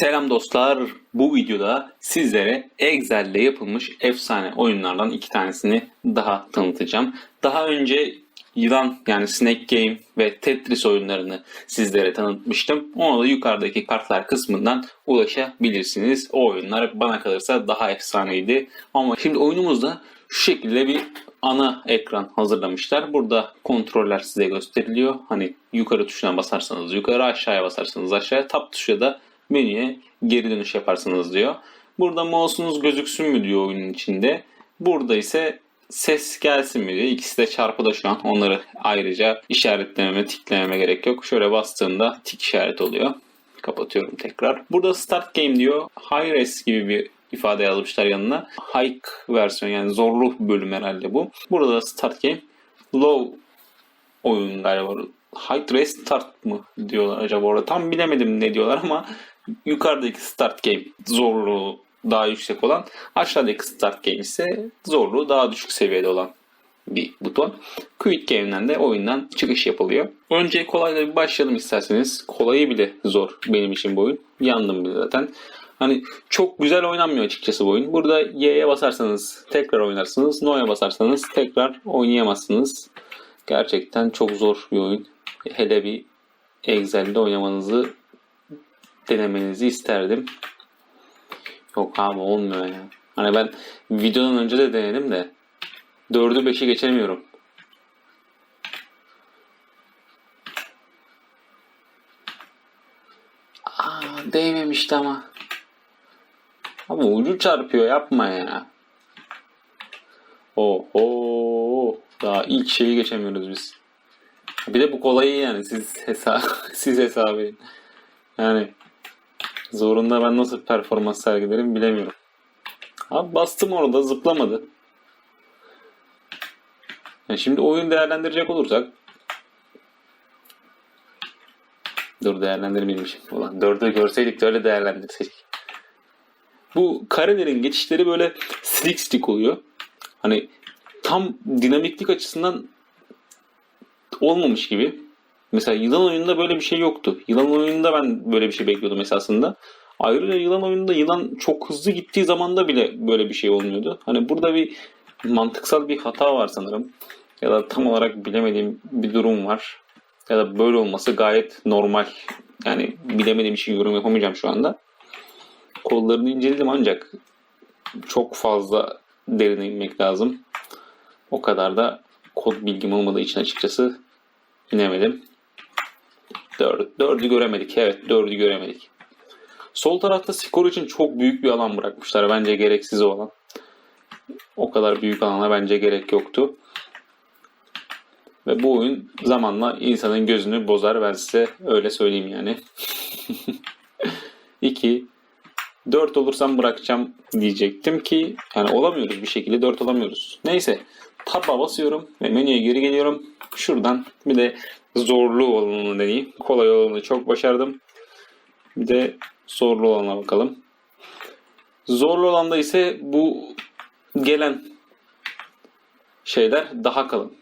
Selam dostlar. Bu videoda sizlere Excel'de yapılmış efsane oyunlardan iki tanesini daha tanıtacağım. Daha önce Yılan yani Snake Game ve Tetris oyunlarını sizlere tanıtmıştım. Ona da yukarıdaki kartlar kısmından ulaşabilirsiniz. O oyunlar bana kalırsa daha efsaneydi. Ama şimdi oyunumuzda şu şekilde bir ana ekran hazırlamışlar. Burada kontroller size gösteriliyor. Hani yukarı tuşuna basarsanız yukarı, aşağıya basarsanız aşağıya, tab tuşuna da menüye geri dönüş yaparsınız diyor. Burada mouse'unuz gözüksün mü diyor oyunun içinde. Burada ise ses gelsin mi diyor. İkisi de çarpıda şu an. Onları ayrıca işaretlememe, tiklememe gerek yok. Şöyle bastığımda tik işaret oluyor. Kapatıyorum tekrar. Burada Start Game diyor. High Res gibi bir ifade yazmışlar yanına. High versiyon yani zorlu bölüm herhalde bu. Burada da Start Game. Low oyun galiba. High Res Start mı diyorlar acaba orada? Tam bilemedim ne diyorlar ama yukarıdaki Start Game zorluğu daha yüksek olan, aşağıdaki Start Game ise zorluğu daha düşük seviyede olan bir buton. Quit Game'den de oyundan çıkış yapılıyor. Önce kolayla bir başlayalım isterseniz. Kolayı bile zor benim için bu oyun. Yandım bile zaten. Hani çok güzel oynanmıyor açıkçası bu oyun. Burada Y'ye basarsanız tekrar oynarsınız. No'ya basarsanız tekrar oynayamazsınız. Gerçekten çok zor bir oyun. Hele bir Excel'de oynamanızı denemenizi isterdim. Yok abi olmuyor ya. Hani ben videodan önce de denedim de 4'ü 5'i geçemiyorum. Aa, değmemişti ama. Ama ucu çarpıyor yapma ya. Oho. Daha ilk şeyi geçemiyoruz biz. Bir de bu kolayı yani siz hesap siz hesabı. Yani zorunda ben nasıl performans sergilerim bilemiyorum. Abi bastım orada zıplamadı. Yani şimdi oyun değerlendirecek olursak Dur değerlendirmeymişim. Ulan dördü görseydik de öyle değerlendirseydik. Bu karelerin geçişleri böyle slick stick oluyor. Hani tam dinamiklik açısından olmamış gibi. Mesela yılan oyununda böyle bir şey yoktu. Yılan oyununda ben böyle bir şey bekliyordum esasında. Ayrıca yılan oyununda yılan çok hızlı gittiği zamanda bile böyle bir şey olmuyordu. Hani burada bir mantıksal bir hata var sanırım. Ya da tam olarak bilemediğim bir durum var. Ya da böyle olması gayet normal. Yani bilemediğim için yorum yapamayacağım şu anda. Kollarını inceledim ancak çok fazla derine inmek lazım. O kadar da kod bilgim olmadığı için açıkçası inemedim. Dördü, dördü göremedik. Evet dördü göremedik. Sol tarafta skor için çok büyük bir alan bırakmışlar. Bence gereksiz olan. O kadar büyük alana bence gerek yoktu. Ve bu oyun zamanla insanın gözünü bozar. Ben size öyle söyleyeyim yani. 2 4 olursam bırakacağım diyecektim ki yani olamıyoruz bir şekilde 4 olamıyoruz. Neyse tab'a basıyorum ve menüye geri geliyorum. Şuradan bir de zorlu olanını deneyeyim. Kolay olanı çok başardım. Bir de zorlu olana bakalım. Zorlu olanda ise bu gelen şeyler daha kalın.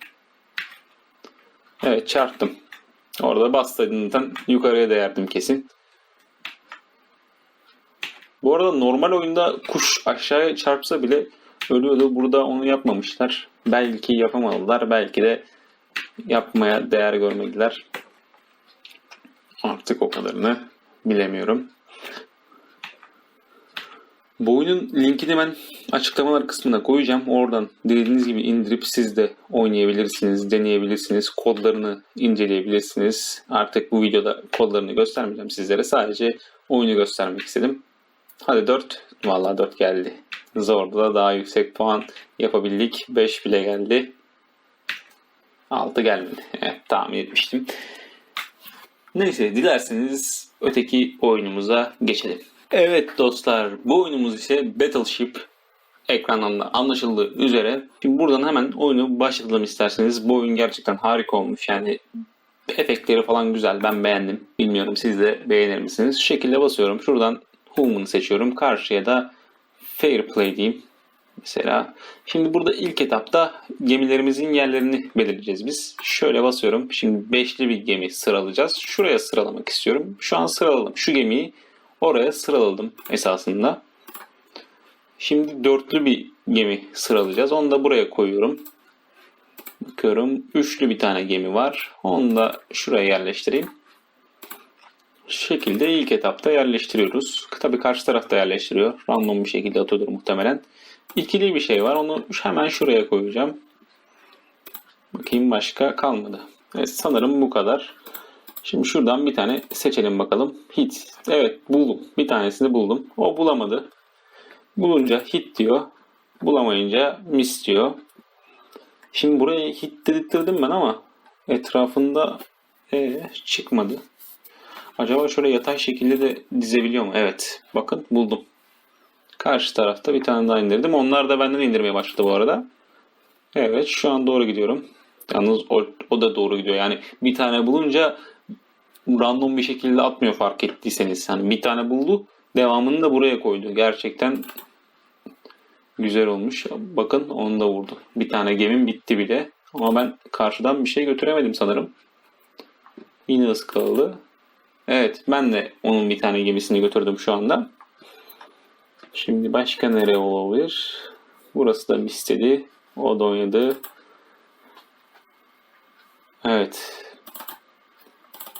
Evet çarptım. Orada bastığımdan yukarıya değerdim kesin. Bu arada normal oyunda kuş aşağıya çarpsa bile ölüyordu. Burada onu yapmamışlar. Belki yapamadılar. Belki de yapmaya değer görmediler. Artık o kadarını bilemiyorum. Bu oyunun linkini ben açıklamalar kısmına koyacağım. Oradan dilediğiniz gibi indirip siz de oynayabilirsiniz, deneyebilirsiniz, kodlarını inceleyebilirsiniz. Artık bu videoda kodlarını göstermeyeceğim sizlere. Sadece oyunu göstermek istedim. Hadi 4. Vallahi 4 geldi. Zorda da daha yüksek puan yapabildik. 5 bile geldi. 6 gelmedi. Evet tahmin etmiştim. Neyse dilerseniz öteki oyunumuza geçelim. Evet dostlar bu oyunumuz ise Battleship ekrandan da anlaşıldığı üzere. Şimdi buradan hemen oyunu başlatalım isterseniz. Bu oyun gerçekten harika olmuş. Yani efektleri falan güzel. Ben beğendim. Bilmiyorum siz de beğenir misiniz? Şu şekilde basıyorum. Şuradan Human'ı seçiyorum. Karşıya da Fair Play diyeyim. Mesela şimdi burada ilk etapta gemilerimizin yerlerini belirleyeceğiz biz. Şöyle basıyorum. Şimdi beşli bir gemi sıralayacağız. Şuraya sıralamak istiyorum. Şu an sıraladım. Şu gemiyi oraya sıraladım esasında. Şimdi dörtlü bir gemi sıralayacağız. Onu da buraya koyuyorum. Bakıyorum üçlü bir tane gemi var. Onu da şuraya yerleştireyim. Şu şekilde ilk etapta yerleştiriyoruz. Tabii karşı tarafta yerleştiriyor. Random bir şekilde atıyordur muhtemelen. İkili bir şey var. Onu hemen şuraya koyacağım. Bakayım başka kalmadı. Evet sanırım bu kadar. Şimdi şuradan bir tane seçelim bakalım. Hit. Evet buldum. Bir tanesini buldum. O bulamadı. Bulunca hit diyor. Bulamayınca miss diyor. Şimdi buraya hit dedirttirdim ben ama etrafında ee, çıkmadı. Acaba şöyle yatay şekilde de dizebiliyor mu? Evet. Bakın buldum. Karşı tarafta bir tane daha indirdim. Onlar da benden indirmeye başladı bu arada. Evet şu an doğru gidiyorum. Yalnız o, o da doğru gidiyor. Yani bir tane bulunca random bir şekilde atmıyor fark ettiyseniz. Hani bir tane buldu devamını da buraya koydu. Gerçekten güzel olmuş. Bakın onu da vurdu. Bir tane gemim bitti bile. Ama ben karşıdan bir şey götüremedim sanırım. Yine ıskaladı. Evet ben de onun bir tane gemisini götürdüm şu anda. Şimdi başka nereye olabilir? Burası da istedi. O da oynadı. Evet.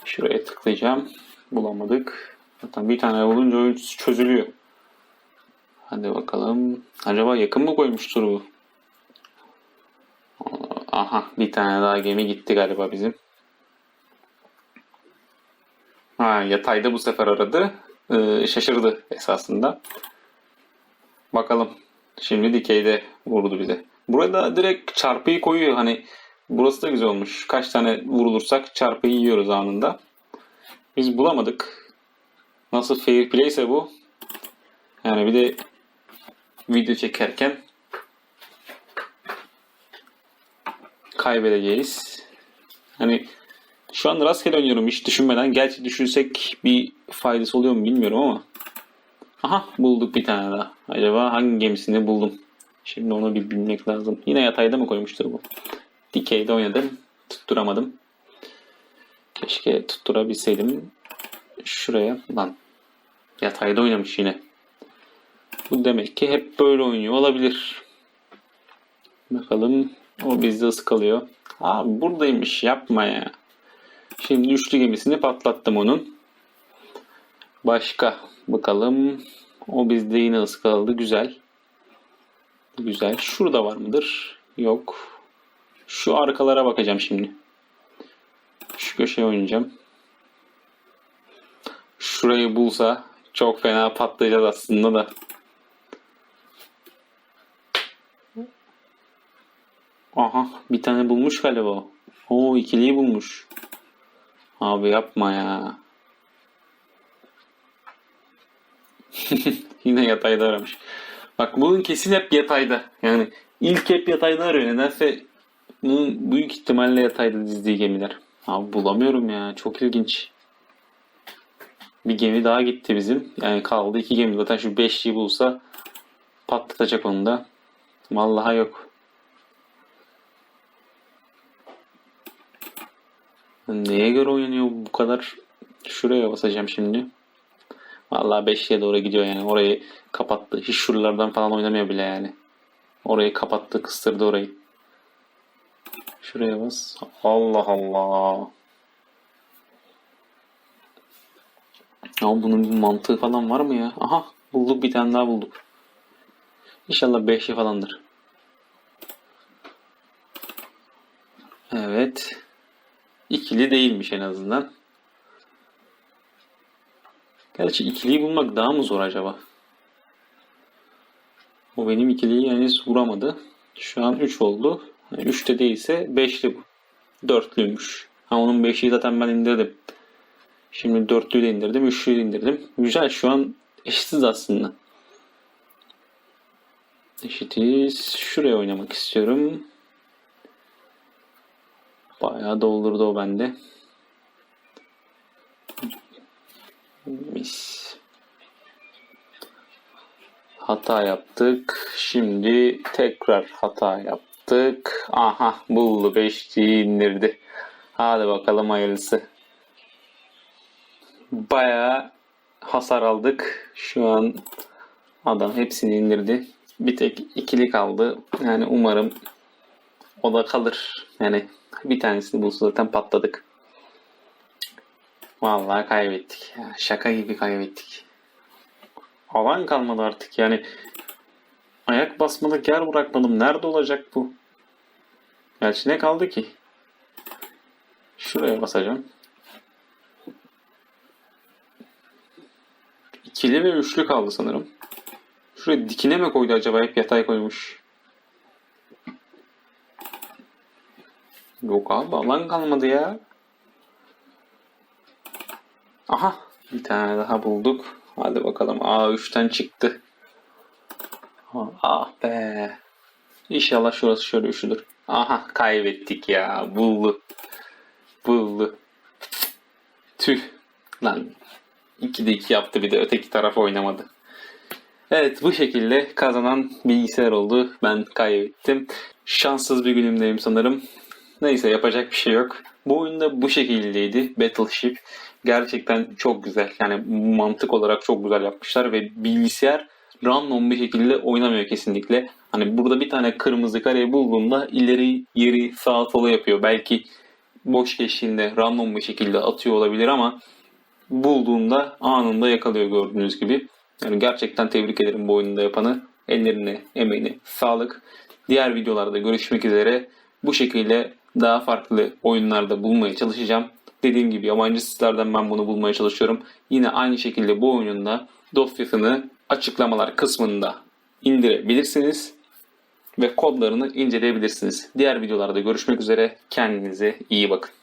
Şuraya tıklayacağım. Bulamadık. Zaten bir tane bulunca oyun çözülüyor. Hadi bakalım. Acaba yakın mı koymuştur bu? Aha bir tane daha gemi gitti galiba bizim. Ha, yatayda bu sefer aradı. Ee, şaşırdı esasında. Bakalım. Şimdi dikeyde vurdu bize. Burada direkt çarpıyı koyuyor. Hani burası da güzel olmuş. Kaç tane vurulursak çarpıyı yiyoruz anında. Biz bulamadık. Nasıl fair play ise bu. Yani bir de video çekerken kaybedeceğiz. Hani şu an rastgele oynuyorum hiç düşünmeden. Gerçi düşünsek bir faydası oluyor mu bilmiyorum ama. Aha bulduk bir tane daha. Acaba hangi gemisini buldum? Şimdi onu bir bilmek lazım. Yine yatayda mı koymuştur bu? Dikeyde oynadım. Tutturamadım. Keşke tutturabilseydim. Şuraya lan. Yatayda oynamış yine. Bu demek ki hep böyle oynuyor olabilir. Bakalım. O bizde ıskalıyor. Abi buradaymış yapma ya. Şimdi üçlü gemisini patlattım onun. Başka bakalım. O bizde yine ıskaladı. Güzel. Güzel. Şurada var mıdır? Yok. Şu arkalara bakacağım şimdi. Şu köşeye oynayacağım. Şurayı bulsa çok fena patlayacağız aslında da. Aha bir tane bulmuş galiba. O ikiliyi bulmuş. Abi yapma ya. Yine yatayda aramış. Bak bunun kesin hep yatayda. Yani ilk hep yatayda arıyor. Nedense bunun büyük ihtimalle yatayda dizdiği gemiler. Abi bulamıyorum ya. Çok ilginç. Bir gemi daha gitti bizim. Yani kaldı iki gemi. Zaten şu beşliği bulsa patlatacak onu da. Vallahi yok. Neye göre oynanıyor bu kadar? Şuraya basacağım şimdi. Vallahi 5'liğe doğru gidiyor yani. Orayı kapattı. Hiç şuralardan falan oynamıyor bile yani. Orayı kapattı, kıstırdı orayı. Şuraya bas. Allah Allah. Ama bunun bir mantığı falan var mı ya? Aha bulduk bir tane daha bulduk. İnşallah 5'li falandır. Evet. İkili değilmiş en azından. Gerçi ikiliyi bulmak daha mı zor acaba? O benim ikiliyi henüz vuramadı. Şu an 3 oldu. 3 de değilse 5'li bu. 4'lüymüş. Ha onun 5'liyi zaten ben indirdim. Şimdi 4'lüyü de indirdim. 3'lüyü de indirdim. Güzel şu an eşitiz aslında. Eşitiz. Şuraya oynamak istiyorum. Bayağı doldurdu o bende. Mis. Hata yaptık. Şimdi tekrar hata yaptık. Aha buldu. 5'liği indirdi. Hadi bakalım hayırlısı. Bayağı hasar aldık. Şu an adam hepsini indirdi. Bir tek ikili kaldı. Yani umarım o da kalır. Yani bir tanesini bulsa zaten patladık. Vallahi kaybettik. Şaka gibi kaybettik. Alan kalmadı artık yani. Ayak basmalık yer bırakmadım. Nerede olacak bu? Gerçi ne kaldı ki? Şuraya basacağım. İkili ve üçlü kaldı sanırım. Şuraya dikine mi koydu acaba? Hep yatay koymuş. Yok abi alan kalmadı ya. Aha bir tane daha bulduk. Hadi bakalım. A3'ten çıktı. Ah, be. İnşallah şurası şöyle üşüdür. Aha kaybettik ya. Buldu. Buldu. Tüh. Lan 2'de 2 yaptı bir de öteki taraf oynamadı. Evet bu şekilde kazanan bilgisayar oldu. Ben kaybettim. Şanssız bir günümdeyim sanırım. Neyse yapacak bir şey yok. Bu oyunda bu şekildeydi. Battleship. Gerçekten çok güzel. Yani mantık olarak çok güzel yapmışlar ve bilgisayar random bir şekilde oynamıyor kesinlikle. Hani burada bir tane kırmızı kareyi bulduğunda ileri geri sağa sola yapıyor. Belki boş geçtiğinde random bir şekilde atıyor olabilir ama bulduğunda anında yakalıyor gördüğünüz gibi. Yani gerçekten tebrik ederim bu oyunda yapanı. Ellerine, emeğine sağlık. Diğer videolarda görüşmek üzere. Bu şekilde daha farklı oyunlarda bulmaya çalışacağım. Dediğim gibi yabancı sitelerden ben bunu bulmaya çalışıyorum. Yine aynı şekilde bu oyunun da dosyasını açıklamalar kısmında indirebilirsiniz ve kodlarını inceleyebilirsiniz. Diğer videolarda görüşmek üzere. Kendinize iyi bakın.